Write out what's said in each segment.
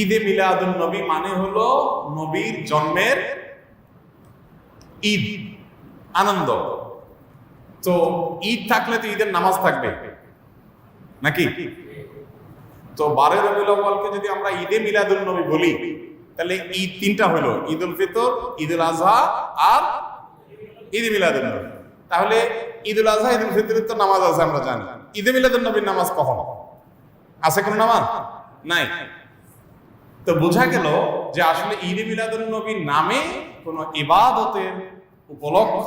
ঈদে মিলাদুল নবী মানে হলো নবীর জন্মের ঈদ, আনন্দ। তো ঈদ থাকলে তো ঈদের নামাজ থাকবে। নাকি? তো বারে রবিউল যদি আমরা ঈদে মিলাদুল নবী বলি, তাহলে ঈদ তিনটা হলো ঈদ উল ফিতর ঈদ উল আজহা আর ঈদ মিলাদুল নবী। তাহলে ঈদ উল আজহা ঈদ উল ফিতরের তো নামাজ আছে, আমরা জানি। ঈদে মিলাদুল নবীর নামাজ কখন? আছে কোন নামাজ? নাই। তো বোঝা গেল যে আসলে ঈদ মিলাদুল নবীর নামে কোনো ইবাদতের উপলক্ষ,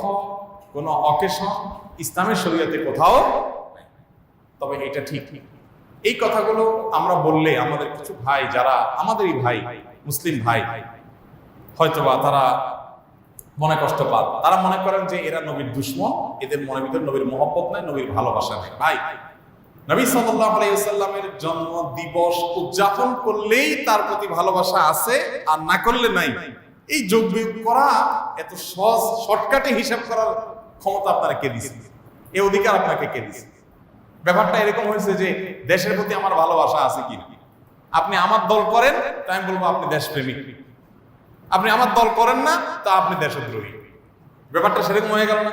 কোনো অকেশন ইসলামের শরীয়তে কোথাও। তবে এটা ঠিক। এই কথাগুলো আমরা বললে আমাদের কিছু ভাই যারা, আমাদেরই ভাই, মুসলিম ভাই, হয়তোবা তারা মনে কষ্ট পান। তারা মনে করেন যে এরা নবীর দুশ্মন, এদের মনে ভিতর নবীর মহব্বত নাই, নবীর ভালোবাসা নেই। ভাই নবী সাল্লাল্লাহু আলাইহি ওয়াসাল্লামের জন্ম দিবস উদযাপন করলেই তার প্রতি ভালোবাসা আছে আর না করলে নাই। এই যোগ করা এত সহজ শর্টকাটে হিসাব করার ক্ষমতা আপনারা কে দিছে? এই অধিকার আপনাকে কে দিছে? ব্যাপারটা এরকম হয়েছে যে দেশের প্রতি আমার ভালোবাসা আছে কি না আপনি আমার দল করেন তাই আমি বলব আপনি দেশপ্রেমিক আপনি আমার দল করেন না, তা আপনি দেশদ্রোহী। ব্যাপারটা সেরকম হয়ে গেল না?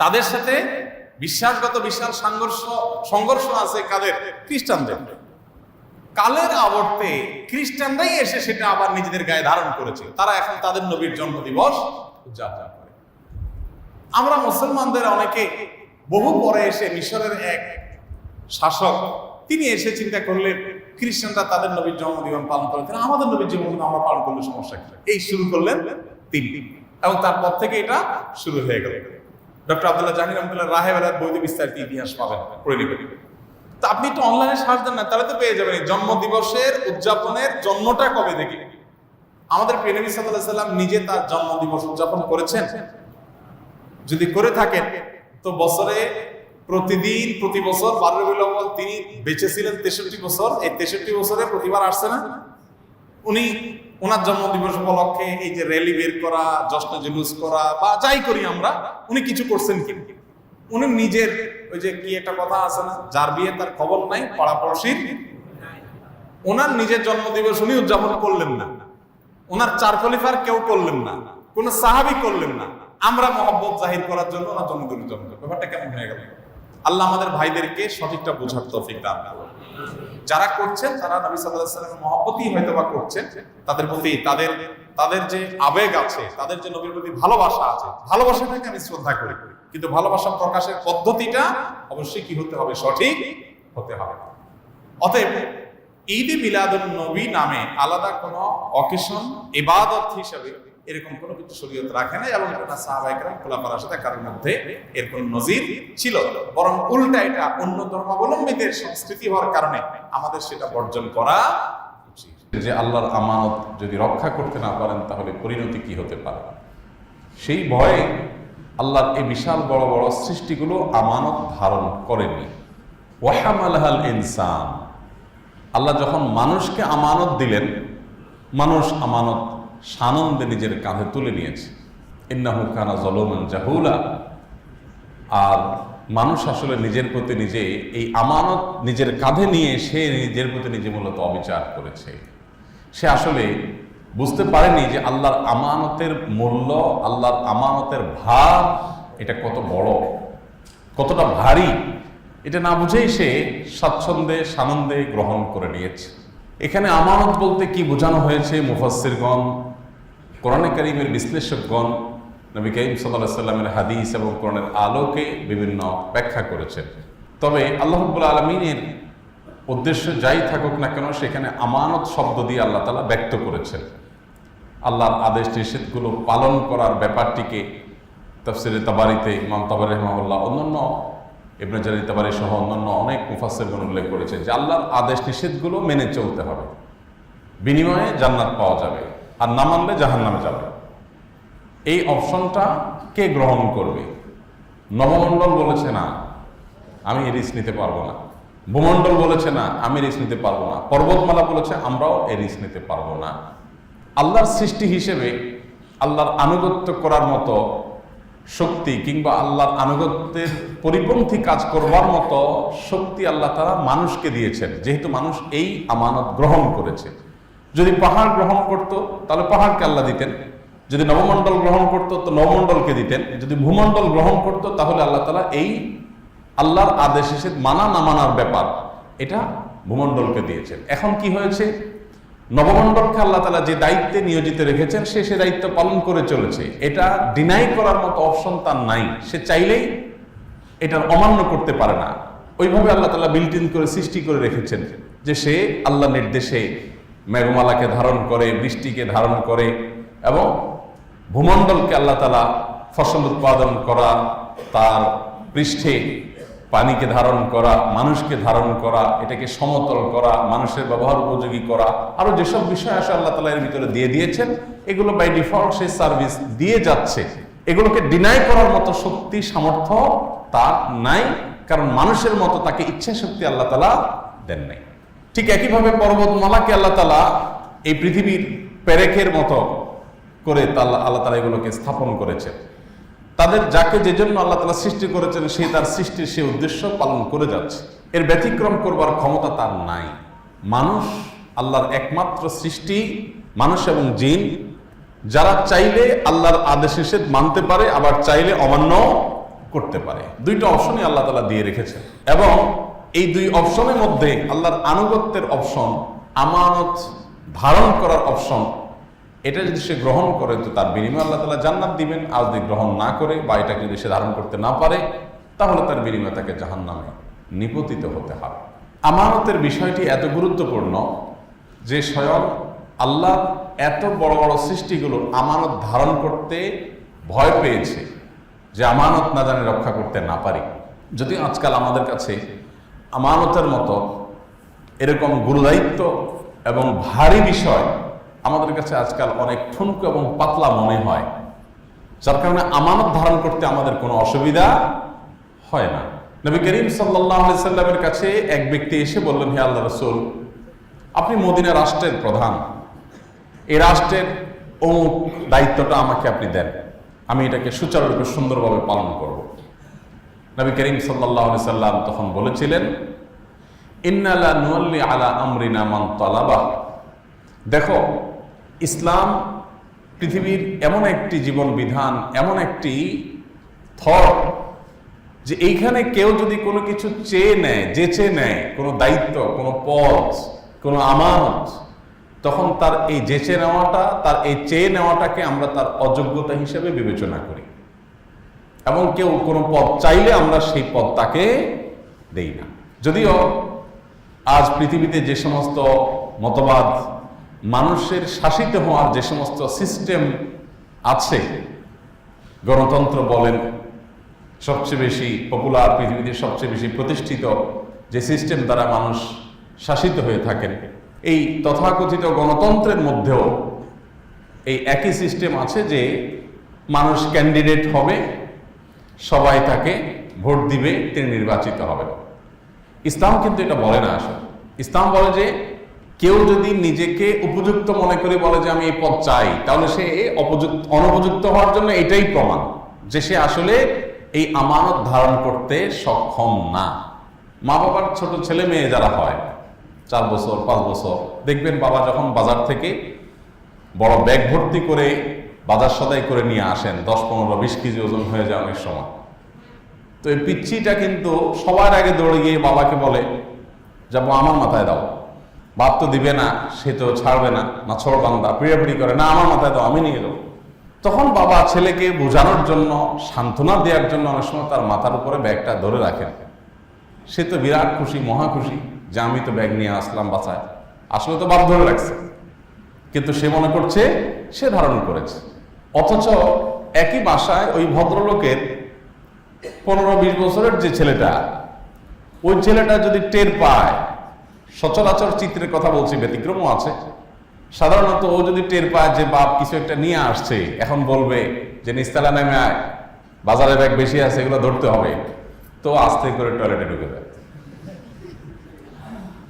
তাদের সাথে বিশ্বাসগত বিশাল সংঘর্ষ সংঘর্ষ আছে কাদের? খ্রিস্টানদের। কালের আবর্তে খ্রিস্টানরাই এসে সেটা আবার নিজেদের গায়ে ধারণ করেছে। তারা এখন তাদের নবীর জন্মদিবস উদযাপন করে। আমরা মুসলমানদের অনেকে বহু পরে এসে মিশরের এক শাসক, তিনি এসে চিন্তা করলেন, খ্রিস্টানরা তাদের নবীর জন্মদিবস পালন করে। তাহলে আমাদের নবীর জন্মদিন আমরা পালন করলে সমস্যা কি? এই শুরু করলেন তিনি। এবং তারপর থেকে এটা শুরু হয়ে গেল। ডক্টর আব্দুল্লাহ জাহির রহমতুল্লাহ রাহে বেলার বৈধ বিস্তারিত ইতিহাস পাবেন, পড়ে নেবেন। তো আপনি একটু অনলাইনে সার্চ দেন না, তাহলে তো পেয়ে যাবেন জন্ম দিবসের উদযাপনের জন্মটা কবে থেকে? আমাদের প্রেনবী সাল্লাহ সাল্লাম নিজে তার জন্ম দিবস উদযাপন করেছেন। যদি করে থাকেন, তো বছরে প্রতিদিন, প্রতি বছর বারো তিনি বেঁচে ছিলেন তেষট্টি বছর। এই তেষট্টি বছরে প্রতিবার আসছে না। উনি ওনার জন্মদিবস উপলক্ষে এই যে র্যালি বের করা, জশ্ন জুলুস করা বা যাই করি আমরা, উনি কিছু করছেন কি উনি নিজের ওই যে কি একটা কথা আছে না, যার বিয়ে তার খবর নাই পাড়াপড়শির ওনার নিজের জন্মদিবস উনি উদযাপন করলেন না ওনার চার খলিফার কেউ করলেন না, কোন সাহাবি করলেন না আমরা মহব্বত জাহির করার জন্য ওনার জন্মদিন উদযাপন। ব্যাপারটা কেমন হয়ে গেল আল্লাহ আমাদের ভাইদেরকে সঠিকটা বোঝার তৌফিক দান করুন। যারা করছেন, তারা নবী সাল্লামের মহব্বতই হয়তো বা করছেন। তাদের প্রতি তাদের তাদের যে আবেগ আছে, তাদের যে নবীর প্রতি ভালোবাসা আছে, ভালোবাসাটাকে আমি শ্রদ্ধা করি। কিন্তু ভালোবাসা প্রকাশের পদ্ধতিটা অবশ্যই কি হতে হবে? সঠিক হতে হবে। অতএব ঈদে মিলাদুন নবী নামে আলাদা কোনো অকেশন ইবাদত হিসাবে এরকম কোনো কিছু শরীয়ত রাখে না এবং এটা সাহাবাইকরাম খোলাফার সাথে কারোর মধ্যে এর কোনো নজির ছিল বরং উল্টা এটা অন্য ধর্মাবলম্বীদের সংস্কৃতি হওয়ার কারণে আমাদের সেটা বর্জন করা যে আল্লাহর আমানত যদি রক্ষা করতে না পারেন, তাহলে পরিণতি কি হতে পারে? সেই ভয়ে আল্লাহর এই বিশাল বড় বড় সৃষ্টিগুলো আমানত ধারণ করেনি। ওয়াহামালহাল ইনসান। আল্লাহ যখন মানুষকে আমানত দিলেন, মানুষ আমানত সানন্দে নিজের কাঁধে তুলে নিয়েছে। ইন্নাহু কানা জলমান জাহুলা। আর মানুষ আসলে নিজের প্রতি নিজে এই আমানত নিজের কাঁধে নিয়ে সে নিজের প্রতি নিজে মূলত অবিচার করেছে। সে আসলে বুঝতে পারেনি যে আল্লাহর আমানতের মূল্য, আল্লাহর আমানতের ভার এটা কত বড়, কতটা ভারী, এটা না বুঝেই সে স্বাচ্ছন্দ্যে, সানন্দে গ্রহণ করে নিয়েছে। এখানে আমানত বলতে কি বোঝানো হয়েছে মুফাসসিরগণ, কোরআনে কারিমের বিশ্লেষকগণ, নবী করিম সাল্লাহ সাল্লামের হাদিস এবং কোরআনের আলোকে বিভিন্ন ব্যাখ্যা করেছেন। তবে আল্লাহবুল আলমিনের উদ্দেশ্য যাই থাকুক না কেন, সেখানে আমানত শব্দ দিয়ে আল্লাহ তালা ব্যক্ত করেছেন। আল্লাহর আদেশ নিষেধগুলো পালন করার ব্যাপারটিকে তফসিরে তাবারিতে ইমাম তাবার রহমাউল্লাহ অন্যান্য ইবনে জারি তাবারি সহ অন্যান্য অনেক মুফাসসিরগণ উল্লেখ করেছে যে আল্লাহর আদেশ নিষেধগুলো মেনে চলতে হবে। বিনিময়ে জান্নাত পাওয়া যাবে আর না মানলে জাহান্নামে যাবে। এই অপশনটা কে গ্রহণ করবে? নবমণ্ডল বলেছে না, আমি রিস্ক নিতে পারব না। ভূমণ্ডল বলেছে না, আমি রিস্ক নিতে পারব না। পর্বতমালা বলেছে, আমরাও এ রিস্ক নিতে পারব না। আল্লাহর সৃষ্টি হিসেবে আল্লাহর আনুগত্য করার মতো শক্তি কিংবা আল্লাহর আনুগত্যের পরিপন্থী কাজ করবার মতো শক্তি আল্লাহ তারা মানুষকে দিয়েছেন। যেহেতু মানুষ এই আমানত গ্রহণ করেছে। যদি পাহাড় গ্রহণ করত, তাহলে পাহাড়কে আল্লাহ দিতেন। যদি নবমণ্ডল গ্রহণ করত, তো নবমণ্ডলকে দিতেন। যদি ভূমণ্ডল গ্রহণ করত, তাহলে আল্লাহ তালা এই আল্লাহর আদেশ এসে মানা না মানার ব্যাপার, এটা ভূমণ্ডলকে দিয়েছেন। এখন কি হয়েছে? নবমণ্ডলকে আল্লাহ তালা যে দায়িত্বে নিয়োজিত রেখেছেন, সে সে দায়িত্ব পালন করে চলেছে। এটা ডিনাই করার মতো অপশন তার নাই। সে চাইলেই এটার অমান্য করতে পারে না। ওইভাবে আল্লাহ তালা বিল্ট ইন করে, সৃষ্টি করে রেখেছেন যে সে আল্লাহ নির্দেশে মেঘমালাকে ধারণ করে, বৃষ্টিকে ধারণ করে এবং ভূমণ্ডলকে আল্লাহ তালা ফসল উৎপাদন করা তার পৃষ্ঠে পানিকে ধারণ করা, মানুষকে ধারণ করা, এটাকে সমতল করা, মানুষের ব্যবহার উপযোগী করা, আরও যেসব বিষয় আসে আল্লাহ তালা এর ভিতরে দিয়ে দিয়েছেন, এগুলো বাই ডিফল্ট সেই সার্ভিস দিয়ে যাচ্ছে। এগুলোকে ডিনাই করার মতো শক্তি, সামর্থ্য তার নাই, কারণ মানুষের মতো তাকে ইচ্ছা শক্তি আল্লাহ তালা দেন নাই। ঠিক একইভাবে পর্বতমালাকে আল্লাহ তালা এই পৃথিবীর পেরেকের মতো করে আল্লাহ তালা এগুলোকে স্থাপন করেছেন। তাদের যাকে যে জন্য আল্লাহ তালা সৃষ্টি করেছেন সেই তার সৃষ্টির সেই উদ্দেশ্য পালন করে যাচ্ছে। এর ব্যতিক্রম করবার ক্ষমতা তার নাই। মানুষ আল্লাহর একমাত্র সৃষ্টি, মানুষ এবং জিন। যারা চাইলে আল্লাহর আদেশ নিষেধ মানতে পারে, আবার চাইলে অমান্য করতে পারে। দুইটা অপশনই আল্লাহ তালা দিয়ে রেখেছেন। এবং এই দুই অপশনের মধ্যে আল্লাহর আনুগত্যের অপশন, আমানত ধারণ করার অপশন এটা যদি সে গ্রহণ করে, তো তার বিনিময়ে আল্লাহ তালা জান্নাত দিবেন। আর যদি গ্রহণ না করে বা এটাকে যদি সে ধারণ করতে না পারে, তাহলে তার বিনিময়ে তাকে জাহান নামে নিপতিত হতে হবে। আমানতের বিষয়টি এত গুরুত্বপূর্ণ যে স্বয়ং আল্লাহ এত বড় বড় সৃষ্টিগুলো আমানত ধারণ করতে ভয় পেয়েছে যে আমানত না জানে রক্ষা করতে না পারি। যদি আজকাল আমাদের কাছে আমানতের মতো এরকম গুরুদায়িত্ব এবং ভারী বিষয় আমাদের কাছে আজকাল অনেক ঠুনকো এবং পাতলা মনে হয়। যার কারণে আমানত ধারণ করতে আমাদের কোনো অসুবিধা হয় না। নবী করিম সাল্লাহ সাল্লামের কাছে এক ব্যক্তি এসে বললেন, হে আল্লাহ রসুল, আপনি মদিনা রাষ্ট্রের প্রধান। এই রাষ্ট্রের অমুক দায়িত্বটা আমাকে আপনি দেন। আমি এটাকে সুচারুরূপে সুন্দরভাবে পালন করব। নবী করিম সাল্লাহ সাল্লাম তখন বলেছিলেন ইন্নালা নুয়াল্লি আলা আমরিনা মান তালাবা দেখো ইসলাম পৃথিবীর এমন একটি জীবন বিধান এমন একটি থট যে এইখানে কেউ যদি কোনো কিছু চেয়ে নেয়, যেচে নেয়, কোনো দায়িত্ব, কোনো পদ কোনো আমানত, তখন তার এই যেচে নেওয়াটা, তার এই চেয়ে নেওয়াটাকে আমরা তার অযোগ্যতা হিসেবে বিবেচনা করি। এবং কেউ কোনো পদ চাইলে আমরা সেই পদ তাকে দেই না। যদিও আজ পৃথিবীতে যে সমস্ত মতবাদ মানুষের শাসিত হওয়ার যে সমস্ত সিস্টেম আছে, গণতন্ত্র বলেন, সবচেয়ে বেশি পপুলার পৃথিবীতে সবচেয়ে বেশি প্রতিষ্ঠিত যে সিস্টেম দ্বারা মানুষ শাসিত হয়ে থাকেন, এই তথাকথিত গণতন্ত্রের মধ্যেও এই একই সিস্টেম আছে যে মানুষ ক্যান্ডিডেট হবে, সবাই তাকে ভোট দিবে, তিনি নির্বাচিত হবেন। ইসলাম কিন্তু এটা বলে না আসলে। ইসলাম বলে যে কেউ যদি নিজেকে উপযুক্ত মনে করে বলে যে আমি এই পদ চাই, তাহলে সে অপযুক্ত, অনুপযুক্ত হওয়ার জন্য এটাই প্রমাণ যে সে আসলে এই আমানত ধারণ করতে সক্ষম না। মা বাবার ছোট ছেলে মেয়ে যারা হয়, চার বছর, পাঁচ বছর, দেখবেন বাবা যখন বাজার থেকে বড় ব্যাগ ভর্তি করে বাজার সদাই করে নিয়ে আসেন, দশ, পনেরো, বিশ কেজি ওজন হয়ে যায় অনেক সময়। তো এই পিচ্ছিটা কিন্তু সবার আগে দৌড়ে গিয়ে বাবাকে বলে, যাব আমার মাথায় দাও। বাপ তো দিবে না, সে তো ছাড়বে না না ছোড় বান্দা, পিড়াপিড়ি করে, না আমার মাথায় তো আমি নিয়ে যাব তখন বাবা ছেলেকে বোঝানোর জন্য, সান্ত্বনা দেওয়ার জন্য অনেক সময় তার মাথার উপরে ব্যাগটা ধরে রাখেন সে তো বিরাট খুশি, মহা খুশি যে আমি তো ব্যাগ নিয়ে আসলাম বাসায়। আসলে তো বাপ ধরে রাখছে। কিন্তু সে মনে করছে, সে ধারণ করেছে। অথচ একই বাসায় ওই ভদ্রলোকের পনেরো বিশ বছরের যে ছেলেটা, ওই ছেলেটা যদি টের পায় সচরাচর চিত্রের কথা বলছি, ব্যতিক্রমও আছে। সাধারণত ও যদি টের পায় যে বাপ কিছু একটা নিয়ে আসছে, এখন বলবে যে, নিস্তালা নামে আয়, বাজারে ব্যাগ বেশি আছে, এগুলো ধরতে হবে। তো আস্তে করে টয়লেটে ঢুকে যায়।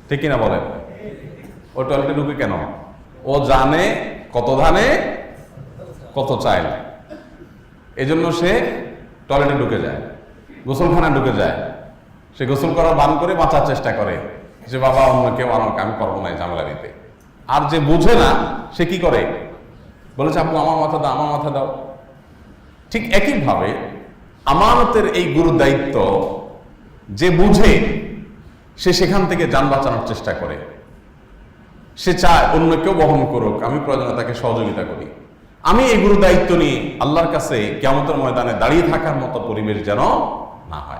ঠিক কিনা বলেন? ও টয়লেটে ঢুকে কেন? ও জানে কত ধানে, কত চাইল এজন্য সে টয়লেটে ঢুকে যায়, গোসলখানায় ঢুকে যায়। সে গোসল করার বান করে বাঁচার চেষ্টা করে। যে বাবা অন্য কেউ আনক, আমি পারব না ঝামেলা দিতে। আর যে বুঝে না, সে কি করে? বলেছে, আপু, আমার মাথা দাও, আমার মাথা দাও। ঠিক একইভাবে আমানতের এই গুরু দায়িত্ব যে বুঝে, সে সেখান থেকে যান বাঁচানোর চেষ্টা করে। সে চায় অন্য কেউ বহন করুক, আমি প্রয়োজনে তাকে সহযোগিতা করি। আমি এই গুরু দায়িত্ব নিয়ে আল্লাহর কাছে কেমতের ময়দানে দাঁড়িয়ে থাকার মতো পরিবেশ যেন না হয়।